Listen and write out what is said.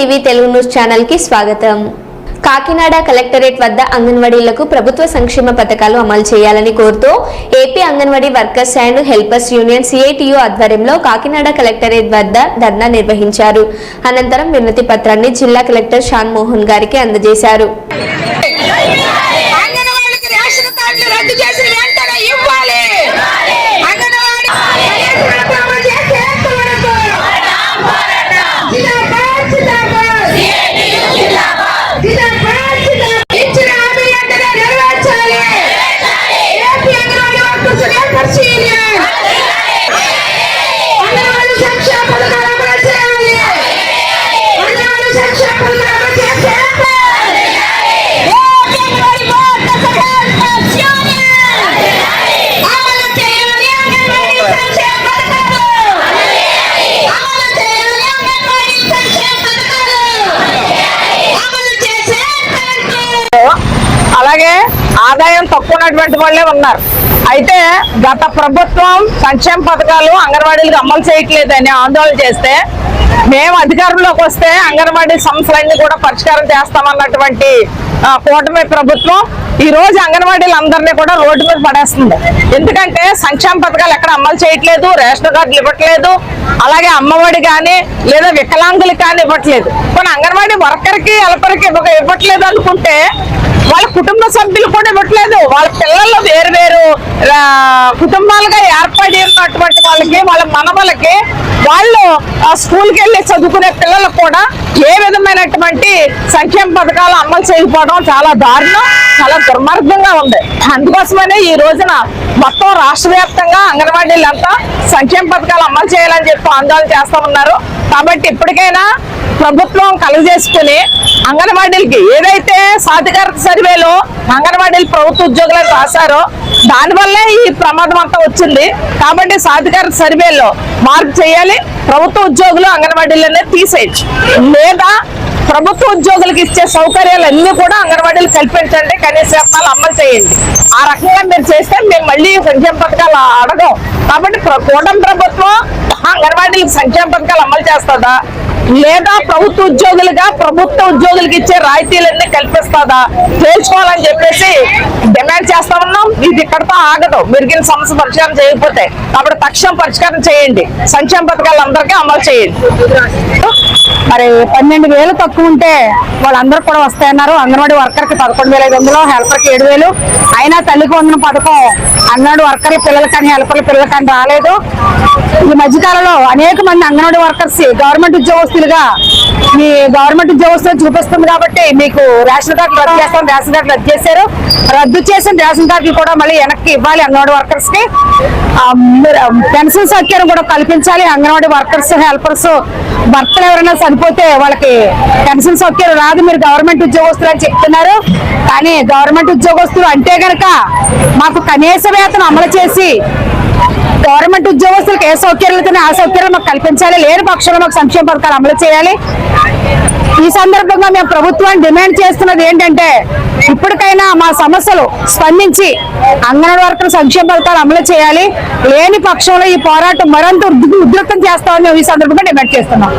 TV Telugu news ఛానల్కి స్వాగతం. Kakinada collectorate వద్ద అంగన్వాడీలకు ప్రభుత్వ సంక్షేమ పథకాలు అమలు చేయాలని కోరుతూ AP anganwadi workers and helpers union CITU ఆధ్వర్యంలో కాకినాడ కలెక్టరేట్ వద్ద ధర్నా నిర్వహించారు. అనంతరం వినతి పత్రాన్ని జిల్లా కలెక్టర్ షాన్ మోహన్ గారికి అందజేశారు. అలాగే ఆదాయం తక్కువ ఉన్నటువంటి వాళ్ళే ఉన్నారు. అయితే గత ప్రభుత్వం సంక్షేమ పథకాలు అంగన్వాడీలకు అమలు చేయట్లేదని ఆందోళన చేస్తే మేము అధికారంలోకి వస్తే అంగన్వాడీ సమస్యలన్నీ కూడా పరిష్కారం చేస్తామన్నటువంటి కూటమి ప్రభుత్వం ఈ రోజు అంగన్వాడీలు అందరినీ కూడా రోడ్డు మీద పడేస్తుంది. ఎందుకంటే సంక్షేమ పథకాలు ఎక్కడ అమలు చేయట్లేదు రేషన్ కార్డులు ఇవ్వట్లేదు అలాగే అమ్మఒడి కానీ లేదా వికలాంగులు కానీ ఇవ్వట్లేదు. కానీ అంగన్వాడీ వర్కర్కి హెల్పర్కి ఇవ్వట్లేదు అనుకుంటే వాళ్ళ కుటుంబ సభ్యులు కూడా ఇవ్వట్లేదు. వాళ్ళ పిల్లలు వేరు వేరు కుటుంబాలుగా ఏర్పడి ఉన్నటువంటి వాళ్ళకి వాళ్ళ మనవలకి వాళ్ళు ఆ స్కూల్కి వెళ్ళి చదువుకునే పిల్లలకు కూడా ఏ విధమైనటువంటి సంక్షేమ పథకాలు అమలు చేయకపోవడం చాలా దారుణం చాలా దుర్మార్గంగా ఉంది. అందుకోసమనే ఈ రోజున మొత్తం రాష్ట్ర వ్యాప్తంగా అంగన్వాడీలంతా సంక్షేమ పథకాలు అమలు చేయాలని చెప్పి ఆందోళన చేస్తా ఉన్నారు. కాబట్టి ఇప్పటికైనా ప్రభుత్వం కలుగజేసుకుని అంగన్వాడీలకి ఏదైతే సాధికారత సర్వేలో అంగన్వాడీలు ప్రభుత్వ ఉద్యోగులకు రాశారో దానివల్లే ఈ ప్రమాదం అంతా వచ్చింది. కాబట్టి సాధికారత సర్వేలో మార్పు చేయాలి. ప్రభుత్వ ఉద్యోగులు అంగన్వాడీలనే తీసేయచ్చు. లేదా ప్రభుత్వ ఉద్యోగులకు ఇచ్చే సౌకర్యాలన్నీ కూడా అంగన్వాడీలు కల్పించండి. కనీస వేతనాలు అమలు చేయండి. ఆ రకంగా మీరు చేస్తే మేము మళ్ళీ సంక్షేమ పథకాలు అడగం కాబట్టి కూటమి ప్రభుత్వం అంగన్వాడీలకు సంక్షేమ పథకాలు అమలు చేస్తుందా? లేదా ప్రభుత్వ ఉద్యోగులుగా ప్రభుత్వ ఉద్యోగులకు ఇచ్చే రాయితీలన్నీ కల్పిస్తుందా? తేల్చుకోవాలని చెప్పేసి డిమాండ్ చేస్తా ఉన్నాం. ఇది ఇక్కడతో ఆగదు. మెరుగిన సమస్య పరిష్కారం చేయకపోతే. కాబట్టి తక్షణం పరిష్కారం చేయండి. సంక్షేమ పథకాలు అందరికీ అమలు చేయండి. మరి పన్నెండు వేలు తక్కువ ఉంటే వాళ్ళందరూ కూడా వస్తాయన్నారు. అంగన్వాడీ వర్కర్కి పదకొండు వేల ఐదు వందలు హెల్పర్కి ఏడు వేలు. అయినా తల్లికి వందన పథకం. అంగన్వాడీ వర్కర్ పిల్లలకని కానీ హెల్పర్ పిల్లలకి కానీ రాలేదు. ఈ మధ్యకాలంలో అనేక మంది అంగన్వాడీ వర్కర్స్ గవర్నమెంట్ ఉద్యోగస్తులుగా మీ గవర్నమెంట్ ఉద్యోగస్తులు చూపిస్తుంది కాబట్టి మీకు రేషన్ కార్డు రద్దు చేస్తాం రేషన్ కార్డు రద్దు చేశారు. రద్దు చేసిన రేషన్ కార్డులు కూడా మళ్ళీ వెనక్కి ఇవ్వాలి అంగన్వాడీ వర్కర్స్కి. పెన్షన్ సౌకర్యం కూడా కల్పించాలి. అంగన్వాడీ వర్కర్స్ హెల్పర్స్ భర్తలు ఎవరైనా చనిపోతే వాళ్ళకి పెన్షన్ సౌకర్యం రాదు. మీరు గవర్నమెంట్ ఉద్యోగస్తులు అని చెప్తున్నారు. కానీ గవర్నమెంట్ ఉద్యోగస్తులు అంటే గనక మాకు కనీస వేతనం అమలు చేసి గవర్నమెంట్ ఉద్యోగస్తులకు ఏ సౌకర్యాలతోనే ఆ సౌకర్యాలు మాకు కల్పించాలి. లేని పక్షంలో మాకు సంక్షేమ పథకాలు అమలు చేయాలి. ఈ సందర్భంగా మేము ప్రభుత్వాన్ని డిమాండ్ చేస్తున్నది ఏంటంటే ఇప్పటికైనా మా సమస్యలు స్పందించి అంగన్వాడీ వర్కర్ సంక్షేమ పథకాలు అమలు చేయాలి. లేని పక్షంలో ఈ పోరాటం మరింత ఉధృతం చేస్తామని మేము ఈ సందర్భంగా డిమాండ్ చేస్తున్నాం.